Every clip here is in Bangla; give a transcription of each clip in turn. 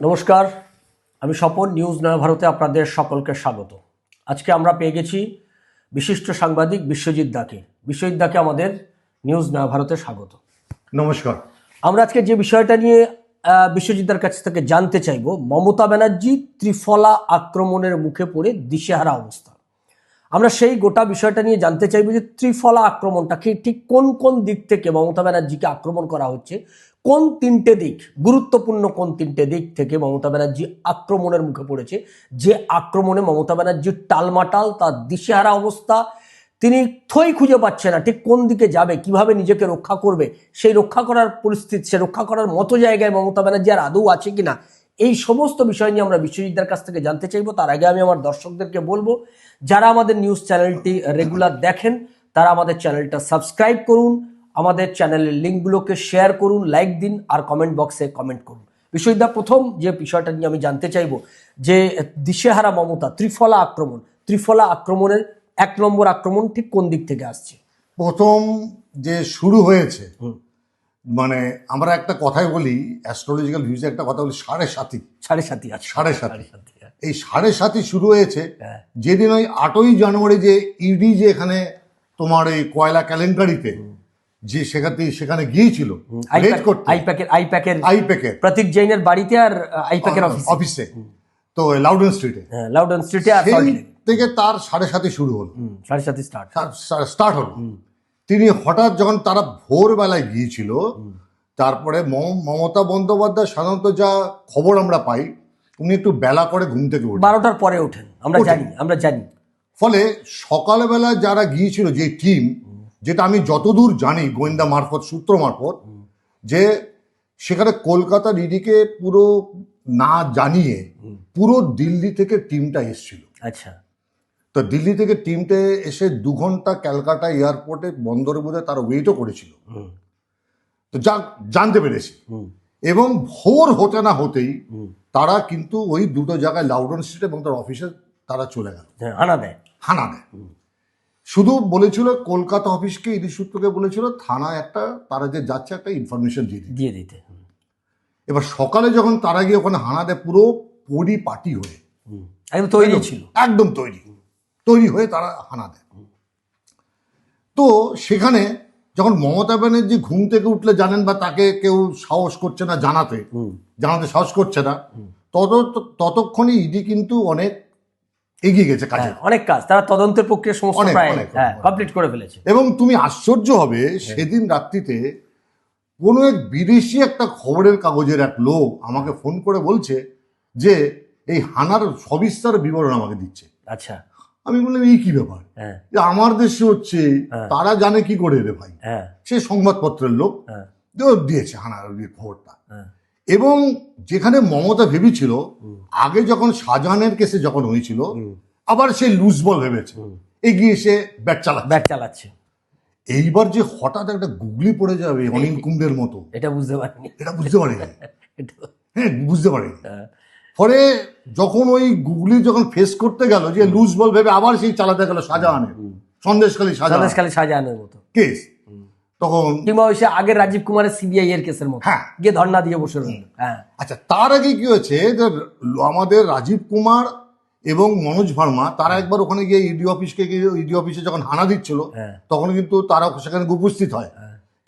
নমস্কার আমি স্বপন নিউজ নয় ভারতে আপনাদের সকলকে স্বাগত। আজকে আমরা পেয়ে গেছি বিশিষ্ট সাংবাদিক বিশ্বজিৎ দাকে। বিশ্বজিৎ দাকে আমাদের নিউজ নয় ভারতে স্বাগত। নমস্কার। আমরা আজকে যে বিষয়টা নিয়ে বিশ্বজিৎ বিশ্বজিৎদার কাছ থেকে জানতে চাইব মমতা ব্যানার্জি ত্রিফলা আক্রমণের মুখে পড়ে দিশেহারা অবস্থা। আমরা সেই গোটা বিষয়টা নিয়ে জানতে চাইব যে ত্রিফলা আক্রমণটাকে ঠিক কোন কোন দিক থেকে মমতা ব্যানার্জিকে আক্রমণ করা হচ্ছে? কোন তিনটে দিক, গুরুত্বপূর্ণ কোন তিনটে দিক থেকে মমতা ব্যানার্জি আক্রমণের মুখে পড়েছে? যে আক্রমণে মমতা ব্যানার্জির টালমাটাল, তার দিশেহারা অবস্থা, তিনি থই খুঁজে পাচ্ছে না, ঠিক কোন দিকে যাবে, কীভাবে নিজেকে রক্ষা করবে, সেই রক্ষা করার পরিস্থিতি, সে রক্ষা করার মতো জায়গায় মমতা ব্যানার্জি আর আদৌ আছে কিনা, এই সমস্ত বিষয় নিয়ে আমরা বিশ্বজিৎদার কাছ থেকে জানতে চাইব। তার আগে আমি আমার দর্শকদেরকে বলব যারা আমাদের নিউজ চ্যানেলটি রেগুলার দেখেন তারা আমাদের চ্যানেলটা সাবস্ক্রাইব করুন আমাদের চ্যানেলের লিঙ্কগুলোকে শেয়ার করুন লাইক দিন আর কমেন্ট বক্সে কমেন্ট করুন। বিশ্বজিৎদা প্রথম যে বিষয়টা নিয়ে আমি জানতে চাইব যে দিশেহারা মমতা ত্রিফলা আক্রমণ ত্রিফলা আক্রমণের এক নম্বর আক্রমণ ঠিক কোন দিক থেকে আসছে? প্রথম যে শুরু হয়েছে মানে আমরা একটা কথাই বলি অ্যাস্ট্রোলজিক্যাল ভিউজে একটা কথা বলি সাড়ে সাতি সাড়ে আছে। সাড়ে সাতি। সাতই। এই সাড়ে সাতি শুরু হয়েছে। হ্যাঁ। যেদিন ওই আটই জানুয়ারি যে ইডি যে এখানে তোমার এই কয়লা কেলেঙ্কারিতে যে সেখানে সেখানে গিয়েছিল আইপ্যাকের আইপ্যাকের প্রতীক জৈনের বাড়িতে আর আইপ্যাকের অফিস। তো লাউডেন স্ট্রিটে লাউডন স্ট্রিটে। থেকে তার সাড়ে সাতে শুরু হলো। সাড়ে সাতই স্টার্ট স্টার্ট হলো। তিনি হঠাৎ যখন তারা ভোরবেলায় গিয়েছিল তারপরে মম- মমতা বন্দ্যোপাধ্যায় সাধারণত যা খবর আমরা পাই উনি একটু বেলা করে ঘুম থেকে উঠেন। বারোটার পরে ওঠেন আমরা জানি আমরা জানি। ফলে সকালবেলা যারা গিয়েছিল যে টিম যেটা আমি যতদূর জানি গোয়েন্দা মারফত সূত্র মারফত যে সেখানে কলকাতা ডিডিকে পুরো না জানিয়ে পুরো দিল্লি থেকে টিমটা এসেছিল। আচ্ছা। তো দিল্লি থেকে টিমটা এসে দু ঘণ্টা ক্যালকাটা এয়ারপোর্টে বন্দরে বোধহয় তারা ওয়েটও করেছিল। তো যা জানতে পেরেছি। এবং ভোর হতে না হতেই। তারা কিন্তু ওই দুটো জায়গায় লাউডন স্ট্রিট এবং তার অফিসে তারা চলে গেল। হানা দেয়। হানা দেয়। শুধু বলেছিল কলকাতা অফিসকে ইডি সূত্রকে বলেছিল থানায় একটা তারা যে যাচ্ছে একটা ইনফরমেশন দিয়ে দিয়ে দিতে এবার সকালে যখন তারা গিয়ে ওখানে হানা দেয় পুরো পরিপাটি হয়ে। হুম। একদম তৈরি ছিল। একদম তৈরি। তৈরি হয়ে তারা হানা দেয়। তো সেখানে যখন মমতা ব্যানার্জি ঘুম থেকে উঠলে জানেন বা তাকে কেউ সাহস করছে না জানাতে জানাতে সাহস করছে না তত ততক্ষণে ইডি কিন্তু অনেক এগিয়ে গেছে কাজে। হ্যাঁ, অনেক কাজ তারা তদন্তের প্রক্রিয়া সমস্ত অনেক, হ্যাঁ কমপ্লিট করে ফেলেছে। এবং তুমি আশ্চর্য হবে সেদিন রাত্রিতে কোনো এক বিদেশি একটা খবরের কাগজের এক লোক আমাকে ফোন করে বলছে যে এই হানার সবিস্তার বিবরণ আমাকে দিচ্ছে। আচ্ছা। আমি বললাম এই কি ব্যাপার? হ্যাঁ। যে আমার দেশে হচ্ছে হ্যাঁ। তারা জানে কি করে রে ভাই? হ্যাঁ। সে সংবাদপত্রের লোক। দিয়েছে হানার খবরটা। এবং যেখানে মমতা ভেবেছিল আগে যখন শাহজাহানের কেসে যখন হয়েছিল আবার সে লুজ বল ভেবেছে। এগিয়ে এসে ব্যাট চালা ব্যাট চালাচ্ছে। এইবার যে হঠাৎ একটা গুগলি পড়ে যাবে অনিল কুম্ভের মতো। এটা বুঝতে পারিনি। এটা বুঝতে পারেনি। হ্যাঁ বুঝতে পারেনি। ফলে যখন ওই গুগলি যখন ফেস করতে গেল যে লুজ বল ভেবে আবার সেই চালাতে গেল শাহজাহানের সন্দেশখালী সন্দেশখালী শাহজাহানের মতো। কেস। তখন কিংবা ওই সে আগের রাজীব কুমারের সিবিআই এর কেসের মতো। হ্যাঁ। গিয়ে ধর্ণা দিয়ে বসে রইল। হ্যাঁ। আচ্ছা তার আগে কি হয়েছে যে আমাদের রাজীব কুমার এবং মনোজ ভার্মা তারা একবার ওখানে গিয়ে ইডি অফিসকে গিয়ে ইডি অফিসে যখন হানা দিচ্ছিল হ্যাঁ। তখন কিন্তু তারা সেখানে উপস্থিত হয়।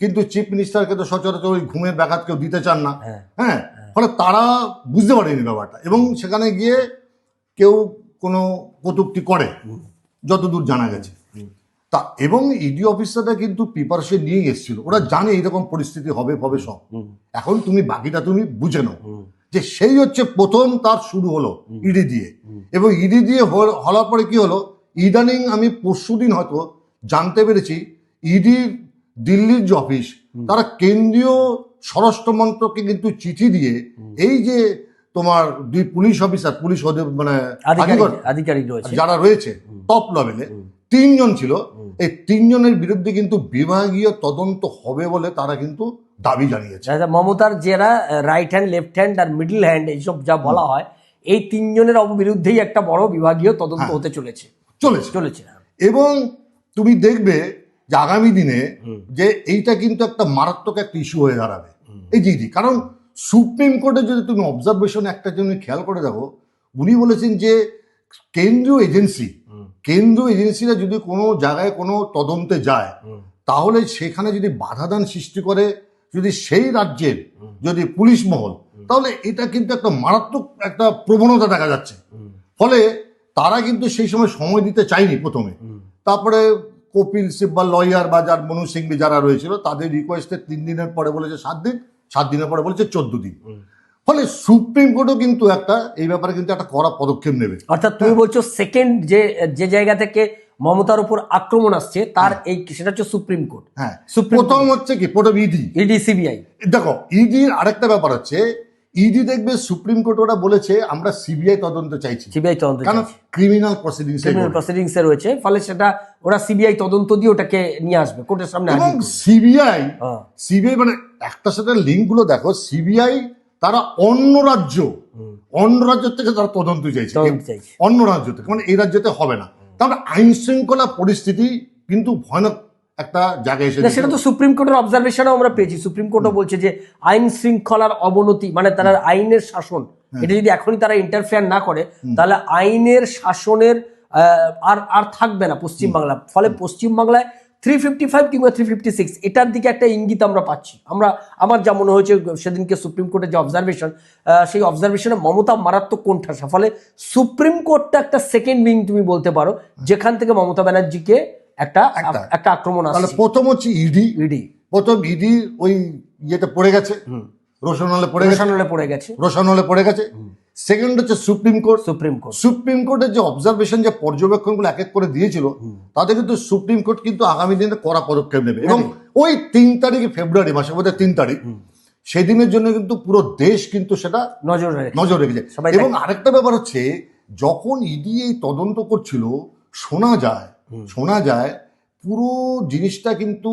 কিন্তু চিফ মিনিস্টারকে তো সচরাচর ওই ঘুমের ব্যাঘাত কেউ দিতে চান না। হ্যাঁ। হ্যাঁ। ফলে তারা বুঝতে পারেনি ব্যাপারটা এবং সেখানে গিয়ে কেউ কোনো কটুক্তি করে যতদূর জানা গেছে। তা এবং ইডি অফিসাররা কিন্তু প্রিপারেশন নিয়ে এসেছিল। ওরা জানে এইরকম পরিস্থিতি হবে হবে সব। এখন তুমি বাকিটা তুমি বুঝে নাও যে সেই হচ্ছে প্রথম তার শুরু হলো ইডি দিয়ে। এবং ইডি দিয়ে হল- হওয়ার পরে কি হলো? ইদানিং আমি পরশু দিন হয়তো জানতে পেরেছি ইডি দিল্লির যে অফিস তারা কেন্দ্রীয় স্বরাষ্ট্র মন্ত্রককে কিন্তু চিঠি দিয়ে এই যে তোমার দুই পুলিশ অফিসার পুলিশ মানে আধিকারিক রয়েছে। যারা রয়েছে টপ লেভেলে তিনজন ছিল। এই তিনজনের বিরুদ্ধে কিন্তু বিভাগীয় তদন্ত হবে বলে তারা কিন্তু দাবি জানিয়েছে। যারা মমতার যারা রাইট হ্যান্ড লেফট হ্যান্ড আর মিডল হ্যান্ড এইসব যা বলা হয় এই তিনজনের বিরুদ্ধেই একটা বড় বিভাগীয় তদন্ত হ্যাঁ। হতে চলেছে। চলেছে। চলেছে এবং তুমি দেখবে যে আগামী দিনে যে এইটা কিন্তু একটা মারাত্মক একটা ইস্যু হয়ে দাঁড়াবে। এই জি জি কারণ সুপ্রিম কোর্টে যদি তুমি অবজারভেশন একটা জন্য খেয়াল করে দেখো উনি বলেছেন যে কেন্দ্রীয় এজেন্সি কেন্দ্রীয় এজেন্সিরা যদি কোনো জায়গায় কোনো তদন্তে যায় তাহলে সেখানে যদি বাধাদান সৃষ্টি করে যদি সেই রাজ্যের যদি পুলিশ মহল তাহলে এটা কিন্তু একটা মারাত্মক একটা প্রবণতা দেখা যাচ্ছে। ফলে তারা কিন্তু সেই সময় সময় দিতে চায়নি প্রথমে। তারপরে কপিল সিব্বাল লয়ার বা যার মনু সিংবি যারা রয়েছিল তাদের রিকোয়েস্টে তিন দিনের পরে বলেছে সাত দিন সাত দিনের পরে বলেছে চোদ্দ দিন। ফলে সুপ্রিম কোর্টও কিন্তু একটা এই ব্যাপারে কিন্তু একটা কড়া পদক্ষেপ নেবে। অর্থাৎ তুমি বলছো সেকেন্ড যে যে জায়গা থেকে মমতার উপর আক্রমণ আসছে তার এই সেটা হচ্ছে সুপ্রিম কোর্ট। হ্যাঁ। সুপ্রিম প্রথম হচ্ছে কি? প্রথম ইডি ইডি সিবিআই দেখো ইডির আরেকটা ব্যাপার হচ্ছে ইডি দেখবে সুপ্রিম কোর্ট ওরা বলেছে আমরা সিবিআই তদন্ত চাইছি। সিবিআই তদন্ত কারণ ক্রিমিনাল প্রসিডিংস ক্রিমিনাল প্রসিডিংস এ রয়েছে ফলে সেটা ওরা সিবিআই তদন্ত দিয়ে ওটাকে নিয়ে আসবে কোর্টের সামনে এবং সিবিআই হ্যাঁ। সিবিআই মানে একটা সাথে লিঙ্কগুলো দেখো সিবিআই তারা অন্য রাজ্য অন্য রাজ্য থেকে তারা তদন্ত চাইছে। তদন্ত চাইছে। অন্য রাজ্য থেকে মানে এই রাজ্যতে হবে না। তারপরে আইন শৃঙ্খলা পরিস্থিতি কিন্তু ভয়ানক একটা জায়গায় এসে সেটা তো সুপ্রিম কোর্টের অবজারভেশনও আমরা পেয়েছি। সুপ্রিম কোর্টও বলছে যে আইন শৃঙ্খলার অবনতি মানে তারা আইনের শাসন এটা যদি এখনই তারা ইন্টারফেয়ার না করে তাহলে আইনের শাসনের আর আর থাকবে না পশ্চিমবাংলা ফলে পশ্চিমবাংলায় থ্রি ফিফটি ফাইভ কিংবা থ্রি ফিফটি সিক্স এটার দিকে একটা ইঙ্গিত আমরা পাচ্ছি। আমরা আমার যা মনে হয়েছে সেদিনকে সুপ্রিম কোর্টের যে অবজারভেশন সেই অবজারভেশনে মমতা মারাত্মক কোণঠাসা। ফলে সুপ্রিম কোর্টটা একটা সেকেন্ড উইং তুমি বলতে পারো যেখান থেকে মমতা ব্যানার্জিকে একটা একটা- আক্রমণ আসছে। প্রথম হচ্ছে ইডি ইডি প্রথম ইডি ওই ইয়েতে পড়ে গেছে। রোশন হলে পড়ে গেছে। রোশানলে পড়ে গেছে। রোশন হলে পড়ে গেছে। সেকেন্ড হচ্ছে supreme court supreme court supreme কোর্টের যে অবজারভেশন যে পর্যবেক্ষণগুলো এক এক করে দিয়েছিল তাতে কিন্তু সুপ্রিম কোর্ট কিন্তু আগামী দিনে কড়া পদক্ষেপ নেবে। এবং ওই তিন তারিখে ফেব্রুয়ারি মাসের মধ্যে তিন তারিখ সেদিনের জন্য কিন্তু পুরো দেশ কিন্তু সেটা নজর নজর রেখেছে। এবং আরেকটা ব্যাপার হচ্ছে যখন ইডি এই তদন্ত করছিল শোনা যায় শোনা যায় পুরো জিনিসটা কিন্তু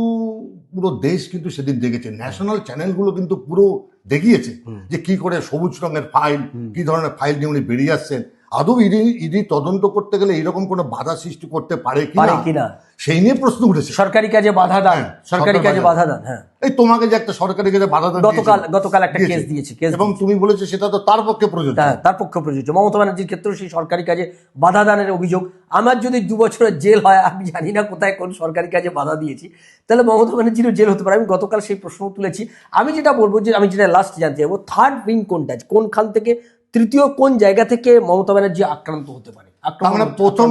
পুরো দেশ কিন্তু সেদিন দেখেছে। ন্যাশনাল চ্যানেলগুলো কিন্তু পুরো দেখিয়েছে যে কি করে সবুজ রঙের ফাইল কি ধরনের ফাইল নিয়ে উনি বেরিয়ে আসছেন। আদৌ ইডি ইডি তদন্ত করতে গেলে এরকম কোনো বাধা সৃষ্টি করতে পারে পারে কিনা? সেই নিয়ে প্রশ্ন উঠেছে। সরকারি কাজে বাধা দান হ্যাঁ, সরকারি কাজে বাধা দান। হ্যাঁ। এই তোমাকে যে একটা সরকারি কাজে বাধা দেওয়া গতকাল গতকাল একটা কেস দিয়েছে কেস এবং তুমি বলেছ সেটা তো তার পক্ষে প্রযোজ্য। হ্যাঁ তার পক্ষে প্রযোজ্য। মমতা ব্যানার্জির ক্ষেত্রে সেই সরকারি কাজে বাধা দানের অভিযোগ। আমার যদি দু বছরের জেল হয় আমি জানি না কোথায় কোন সরকারি কাজে বাধা দিয়েছি। তাহলে মমতা ব্যানার্জিরও জেল হতে পারে। আমি গতকাল সেই প্রশ্ন তুলেছি। আমি যেটা বলব যে আমি যেটা লাস্ট জানতে যাব থার্ড উইং কোনটা কোনখান থেকে তৃতীয় কোন জায়গা থেকে মমতা ব্যানার্জি আক্রান্ত হতে পারে? মানে প্রথম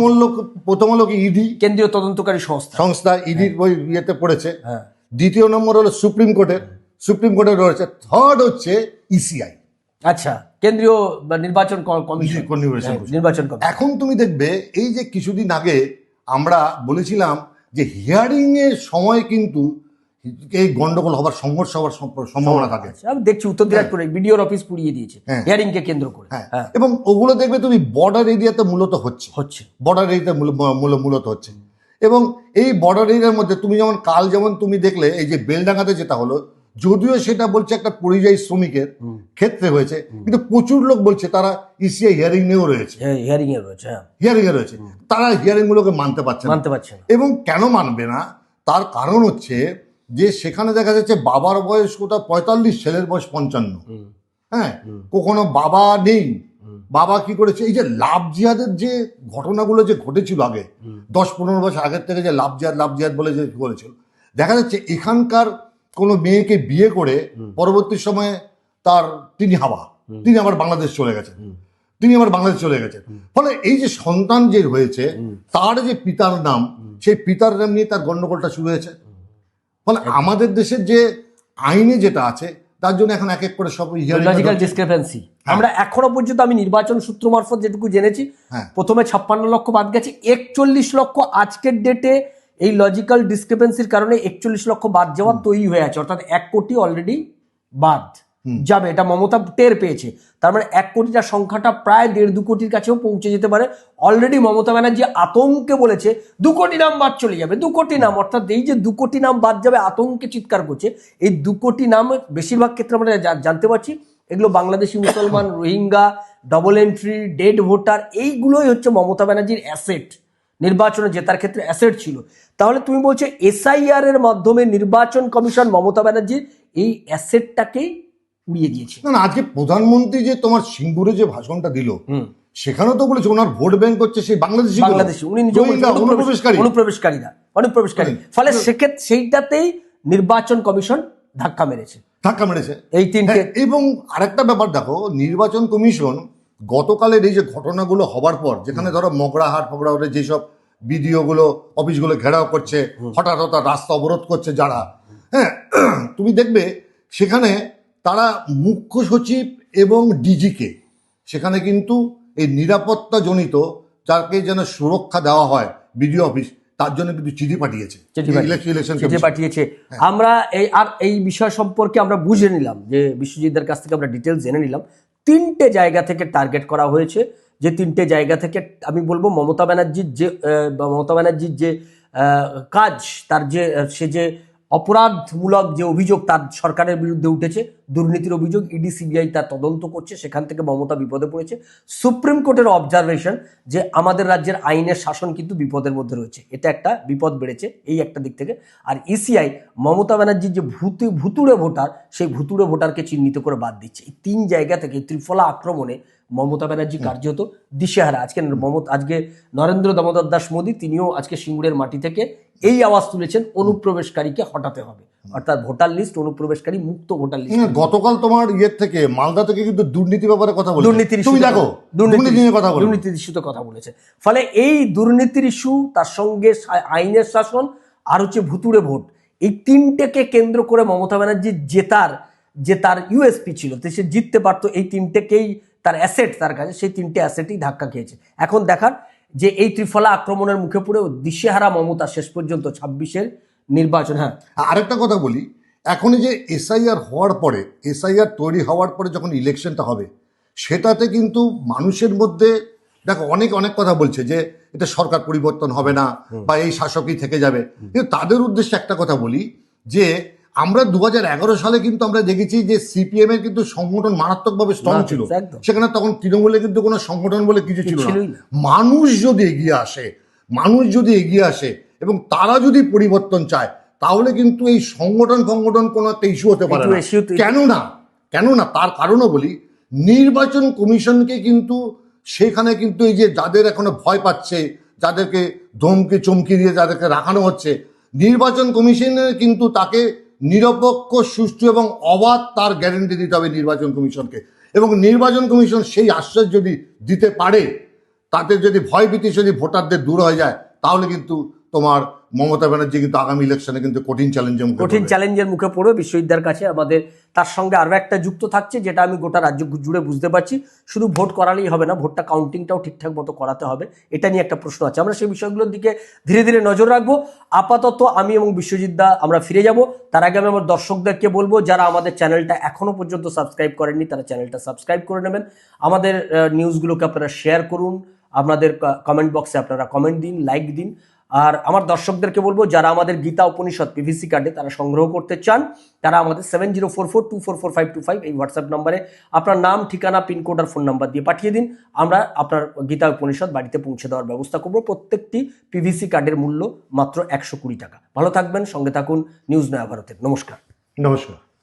প্রথম হলো কি ইডি। কেন্দ্রীয় তদন্তকারী সংস্থা। সংস্থা ইডির ওই ইয়েতে পড়েছে। হ্যাঁ। দ্বিতীয় নম্বর হলো সুপ্রিম কোর্টের। সুপ্রিম কোর্টের রয়েছে। থার্ড হচ্ছে E ইসিআই আচ্ছা কেন্দ্রীয় বা নির্বাচন কমিশন। হ্যাঁ, নির্বাচন এখন তুমি দেখবে এই যে কিছুদিন আগে আমরা বলেছিলাম যে হিয়ারিং এর সময় কিন্তু এই গন্ডগোল হবার সংঘর্ষ হওয়ার সম্ভাবনা থাকে। আমি দেখছি উত্তর দিনাজপুরে বিডিওর অফিস পুড়িয়ে দিয়েছে হ্যাঁ। হিয়ারিং কে কেন্দ্র করে। হ্যাঁ। হ্যাঁ। এবং ওগুলো দেখবে তুমি বর্ডার এরিয়াতে মূলত হচ্ছে। হচ্ছে। বর্ডার এরিয়াতে মূল- মূল- মূলত হচ্ছে। এবং এই বর্ডার এরিয়ার মধ্যে তুমি যেমন কাল যেমন তুমি দেখলে এই যে বেলডাঙ্গাতে যেটা হলো যদিও সেটা বলছে একটা পরিযায়ী শ্রমিকের ক্ষেত্রে হয়েছে কিন্তু প্রচুর লোক বলছে তারা ইসিআই হিয়ারিং নিয়েও রয়েছে। হিয়ারিং এ রয়েছে হ্যাঁ। হিয়ারিং এ রয়েছে। তারা হিয়ারিং গুলোকে মানতে পারছে মানতে পারছে এবং কেন মানবে না? তার কারণ হচ্ছে যে সেখানে দেখা যাচ্ছে বাবার বয়স কোথাও পঁয়তাল্লিশ ছেলের বয়স পঞ্চান্ন। হ্যাঁ? কখনো বাবা নেই। বাবা কি করেছে? এই যে লাভ জিহাদের যে ঘটনাগুলো যে ঘটেছিল আগে দশ পনেরো বছর আগের থেকে যে লাভ জিহাদ লাভ জিহাদ বলে যে করেছিল দেখা যাচ্ছে এখানকার কোনো মেয়েকে বিয়ে করে পরবর্তী সময়ে তার তিনি হাওয়া তিনি আবার বাংলাদেশ চলে গেছেন। তিনি আবার বাংলাদেশ চলে গেছেন। ফলে এই যে সন্তান যে হয়েছে তার যে পিতার নাম সেই পিতার নাম নিয়ে তার গন্ডগোলটা শুরু হয়েছে। ফলে আমাদের দেশের যে আইনে যেটা আছে তার জন্য এখন এক এক করে সব লজিক্যাল ডিসক্রিপেন্সি আমরা এখনও পর্যন্ত আমি নির্বাচন সূত্র মারফত যেটুকু জেনেছি হ্যাঁ। প্রথমে ছাপ্পান্ন লক্ষ বাদ গেছে একচল্লিশ লক্ষ আজকের ডেটে এই লজিক্যাল ডিসক্রিপেন্সির কারণে একচল্লিশ লক্ষ বাদ যাওয়া তৈরি হয়ে আছে অর্থাৎ এক কোটি অলরেডি বাদ। যাবে। এটা মমতা টের পেয়েছে। তার মানে এক কোটিটার সংখ্যাটা প্রায় দেড় দু কোটির কাছেও পৌঁছে যেতে পারে। অলরেডি মমতা ব্যানার্জি আতঙ্কে বলেছে, দু কোটি নাম বাদ চলে যাবে, দু কোটি নাম। অর্থাৎ এই যে দু কোটি নাম বাদ যাবে, আতঙ্কে চিৎকার করছে। এই দু কোটি নাম বেশিরভাগ ক্ষেত্রে আমরা জানতে পারছি। এগুলো বাংলাদেশি মুসলমান, Rohingya double entry dead voter এইগুলোই হচ্ছে মমতা ব্যানার্জির অ্যাসেট নির্বাচনে জেতার ক্ষেত্রে অ্যাসেট ছিল। তাহলে তুমি বলছো এসআইআর এর মাধ্যমে নির্বাচন কমিশন মমতা ব্যানার্জির এই অ্যাসেটটাকেই উড়িয়ে দিয়েছে। না না আজকে প্রধানমন্ত্রী যে তোমার সিঙ্গুরে যে ভাষণটা দিল সেখানেও তো বলেছে ওনার ভোট ব্যাংক হচ্ছে সেই বাংলাদেশি বাংলাদেশি উনি অনুপ্রবেশকারী। অনুপ্রবেশকারীরা অনুপ্রবেশকারী। ফলে সেক্ষেত্রে সেইটাতেই নির্বাচন কমিশন ধাক্কা মেরেছে। ধাক্কা মেরেছে। এই তিনটে হ্যাঁ, এবং আরেকটা ব্যাপার দেখো নির্বাচন কমিশন গতকালের এই যে ঘটনাগুলো হবার পর যেখানে ধরো মগরাহাট ফগড়াহাটে যেসব বিডিওগুলো অফিসগুলো ঘেরাও করছে হঠাৎ হঠাৎ রাস্তা অবরোধ করছে যারা। হ্যাঁ তুমি দেখবে সেখানে তারা মুখ্য সচিব এবং ডিজিকে সেখানে কিন্তু এই নিরাপত্তা জনিত যাকে যেন সুরক্ষা দেওয়া হয় বিডিও অফিস তার জন্য কিন্তু চিঠি পাঠিয়েছে চিঠি পাঠিয়েছে। পাঠিয়েছে। আমরা এই আর এই বিষয় সম্পর্কে আমরা বুঝে নিলাম যে বিশ্বজিৎদের কাছ থেকে আমরা ডিটেলস জেনে নিলাম। তিনটে জায়গা থেকে টার্গেট করা হয়েছে। যে তিনটে জায়গা থেকে আমি বলব মমতা ব্যানার্জির যে মমতা ব্যানার্জির যে কাজ তার যে সে যে অপরাধমূলক যে অভিযোগ তার সরকারের বিরুদ্ধে উঠেছে দুর্নীতির অভিযোগ ইডি সিবিআই তার তদন্ত করছে সেখান থেকে মমতা বিপদে পড়েছে। সুপ্রিম কোর্টের অবজারভেশন যে আমাদের রাজ্যের আইনের শাসন কিন্তু বিপদের মধ্যে রয়েছে। এটা একটা বিপদ বেড়েছে এই একটা দিক থেকে। আর ইসিআই মমতা ব্যানার্জির যে ভূতি ভুতুড়ে ভোটার সেই ভুতুড়ে ভোটারকে চিহ্নিত করে বাদ দিচ্ছে। এই তিন জায়গা থেকে ত্রিফলা আক্রমণে মমতা ব্যানার্জি কার্যত দিশেহারা। আজকে মমতা আজকে নরেন্দ্র দামোদর দাস মোদী তিনিও আজকে সিঙ্গুরের মাটি থেকে এই আওয়াজ তুলেছেন অনুপ্রবেশকারীকে হটাতে হবে। অর্থাৎ ভোটার লিস্ট অনুপ্রবেশকারী মুক্ত ভোটার লিস্ট। হ্যাঁ, গতকাল তোমার ইয়ের থেকে মালদা থেকে কিন্তু দুর্নীতি ব্যাপারে কথা বলে দুর্নীতির তুমি দেখো দুর্নীতি নিয়ে কথা বলো। দুর্নীতির ইস্যুতে কথা বলেছে। ফলে এই দুর্নীতির ইস্যু তার সঙ্গে আইনের শাসন আর হচ্ছে ভুতুড়ে ভোট এই তিনটেকে কেন্দ্র করে মমতা ব্যানার্জির জেতার যে তার ইউএসপি ছিল তো সে জিততে পারতো এই তিনটেকেই তার অ্যাসেট তার কাছে সেই তিনটে অ্যাসেটই ধাক্কা খেয়েছে। এখন দেখার যে এই ত্রিফলা আক্রমণের মুখে পড়েও দিশেহারা মমতা শেষ পর্যন্ত ছাব্বিশের নির্বাচন হ্যাঁ। আরেকটা কথা বলি এখন যে এসআইআর হওয়ার পরে এসআইআর তৈরি হওয়ার পরে যখন ইলেকশনটা হবে সেটাতে কিন্তু মানুষের মধ্যে দেখো অনেক অনেক কথা বলছে যে এটা সরকার পরিবর্তন হবে না বা এই শাসকই থেকে যাবে। কিন্তু তাদের উদ্দেশ্যে একটা কথা বলি যে আমরা দু হাজার এগারো সালে কিন্তু আমরা দেখেছি যে সিপিএম এর কিন্তু সংগঠন মারাত্মকভাবে স্ট্রং ছিল। সেখানে তখন তৃণমূলে কিন্তু কোনো সংগঠন বলে কিছু ছিল না। মানুষ যদি এগিয়ে আসে মানুষ যদি এগিয়ে আসে এবং তারা যদি পরিবর্তন চায় তাহলে কিন্তু এই সংগঠন সংগঠন কোনো একটা ইস্যু হতে পারে না। issue তো- কেন না? কেন না? তার কারণও বলি নির্বাচন কমিশনকে কিন্তু সেখানে কিন্তু এই যে যাদের এখনও ভয় পাচ্ছে যাদেরকে ধমকে চমকি দিয়ে যাদেরকে রাখানো হচ্ছে নির্বাচন কমিশনের কিন্তু তাকে নিরপেক্ষ, সুষ্ঠু এবং অবাধ তার গ্যারেন্টি দিতে হবে নির্বাচন কমিশনকে। এবং নির্বাচন কমিশন সেই আশ্বাস যদি দিতে পারে, তাতে যদি ভয়ভীতি যদি ভোটারদের দূর হয়ে যায়, তাহলে কিন্তু তোমার মমতা ব্যানার্জি কিন্তু আগামী ইলেকশনে কিন্তু কঠিন চ্যালেঞ্জের মুখে কঠিন চ্যালেঞ্জের মুখে পড়বে। বিশ্ববিদ্যার কাছে আমাদের তার সঙ্গে আরও একটা যুক্ত থাকছে যেটা আমি গোটা রাজ্য জুড়ে বুঝতে পারছি। শুধু ভোট করালেই হবে না ভোটটা কাউন্টিংটাও ঠিকঠাক মতো করাতে হবে। এটা নিয়ে একটা প্রশ্ন আছে। আমরা সেই বিষয়গুলোর দিকে ধীরে ধীরে নজর রাখব। আপাতত আমি এবং বিশ্বজিৎ দা আমরা ফিরে যাব। তার আগে আমি আমার দর্শকদেরকে বলব যারা আমাদের চ্যানেলটা এখনও পর্যন্ত সাবস্ক্রাইব করেননি তারা চ্যানেলটা সাবস্ক্রাইব করে নেবেন। আমাদের নিউজগুলোকে আপনারা শেয়ার করুন। আপনাদের কমেন্ট বক্সে আপনারা কমেন্ট দিন লাইক দিন। আর আমার দর্শকদেরকে বলব, যারা আমাদের গীতা উপনিষদ পিভিসি কার্ডে তারা সংগ্রহ করতে চান, তারা আমাদের seven zero four four two four four five two five এই হোয়াটসঅ্যাপ নম্বরে আপনার নাম, ঠিকানা পিনকোড আর ফোন নাম্বার দিয়ে পাঠিয়ে দিন। আমরা আপনার গীতা উপনিষদ বাড়িতে পৌঁছে দেওয়ার ব্যবস্থা করব। প্রত্যেকটি পিভিসি কার্ডের মূল্য মাত্র একশো কুড়ি টাকা। ভালো থাকবেন, সঙ্গে থাকুন নিউজ নয়া ভারতের নমস্কার। নমস্কার।